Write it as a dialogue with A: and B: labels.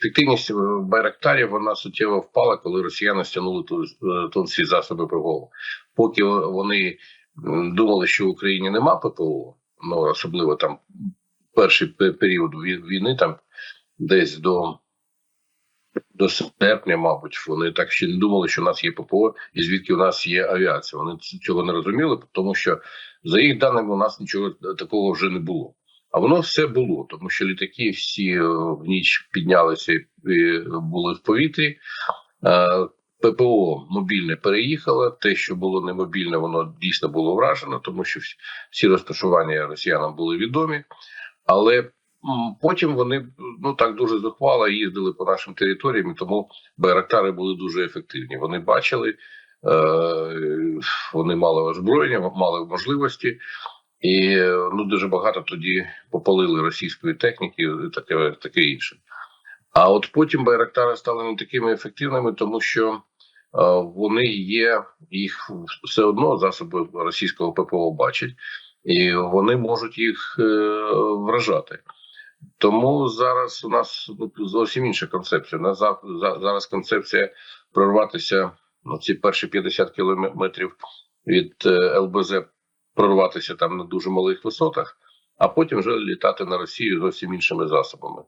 A: ефективність е, байрактарів вона суттєво впала, коли росіяни стягнули тут, е, засоби ППО. Поки вони думали, що в Україні нема ППО, ну особливо там перший період вій- війни, там десь до, до серпня, мабуть, вони так ще не думали, що у нас є ППО і звідки у нас є авіація. Вони цього не розуміли, тому що за їх даними у нас нічого такого вже не було. А воно все було, тому що літаки всі е, в ніч піднялися і і були в повітрі. Е, ППО мобільне переїхало. Те, що було не мобільне, воно дійсно було вражено, тому що всі- розташування росіянам були відомі. Але потім вони ну так дуже зухвало їздили по нашим територіям, тому байрактари були дуже ефективні. Вони бачили, е, вони мали озброєння, мали можливості. І ну дуже багато тоді попалили російської техніки, таке таке інше. А от потім байрактари стали не такими ефективними, тому що вони є, їх все одно засоби російського ППО бачать, і вони можуть їх е, вражати. Тому зараз у нас ну, зовсім інша концепція. У нас за- за- зараз концепція прорватися ну, ці перші 50 кілометрів від е, ЛБЗ прорватися там на дуже малих висотах, а потім вже літати на Росію зовсім іншими засобами.